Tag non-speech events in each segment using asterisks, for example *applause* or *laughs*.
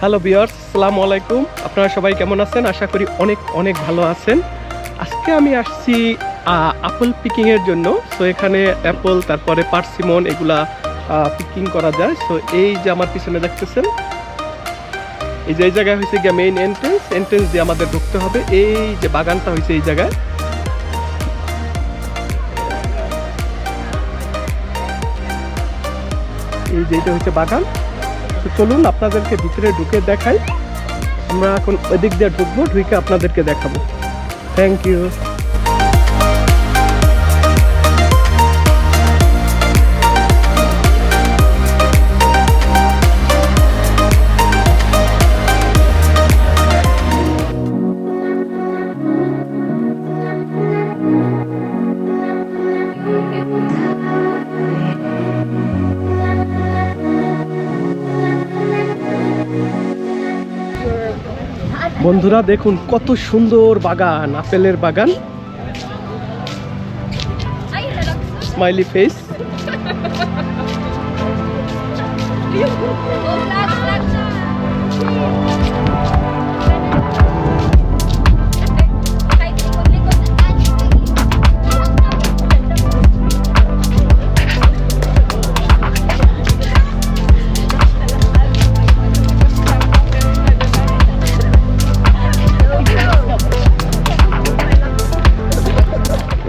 Hello বিয়ার্স সালামু আলাইকুম। আপনারা সবাই কেমন আছেন? আশা করি অনেক অনেক ভালো আছেন। আজকে আমি আসছি আপেল পিকিংয়ের জন্য। সো এখানে অ্যাপল তারপরে পার্সিমন, এগুলা পিকিং করা যায়। সো এই যে আমার পিছনে দেখতেছেন, এই যে, এই জায়গায় হয়েছে গিয়ে মেইন এন্ট্রেন্স এন্ট্রেন্স দিয়ে আমাদের ঢুকতে হবে। এই যে বাগানটা হয়েছে এই জায়গায়। এই যে এটা হচ্ছে বাগান। তো চলুন আপনাদেরকে ভিতরে ঢুকে দেখাই। আমরা এখন ওদিক দিয়ে ঢুকবো, ঢুকে আপনাদেরকে দেখাবো। থ্যাংক ইউ বন্ধুরা দেখুন কত সুন্দর বাগান আপেলের বাগান। স্মাইলি *laughs* ফেস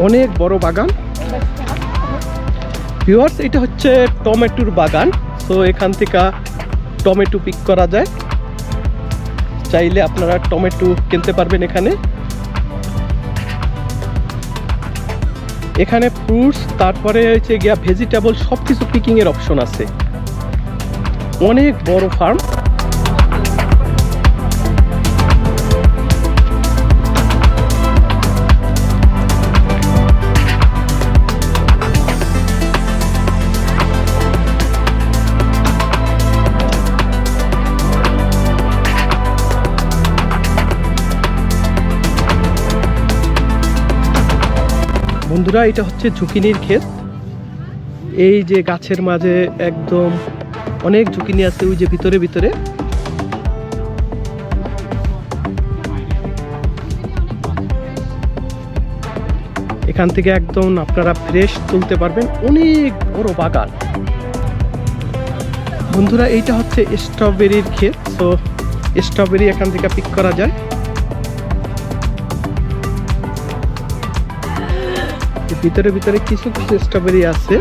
অনেক বড় বাগান। ভিউয়ার্স এটা হচ্ছে টমেটোর বাগান। তো এখান থেকে টমেটো পিক করা যায়। চাইলে আপনারা টমেটো কিনতে পারবেন এখানে। এখানে ফ্রুটস তারপরে হচ্ছে গিয়া ভেজিটেবল সব কিছু পিকিংয়ের অপশন আছে। অনেক বড় ফার্ম বন্ধুরা, এটা হচ্ছে ঝুঁকিনির ক্ষেত। এই যে গাছের মাঝে একদম অনেক ঝুঁকিনি আছে ওই যে ভিতরে ভিতরে। এখান থেকে একদম আপনারা ফ্রেশ তুলতে পারবেন অনেক বড় বাগান। বন্ধুরা, এইটা হচ্ছে স্ট্রবেরির ক্ষেত। তো স্ট্রবেরি এখান থেকে পিক করা যায়। ভিতরে ভিতরে কিছু কিছু স্ট্রবেরি আছে।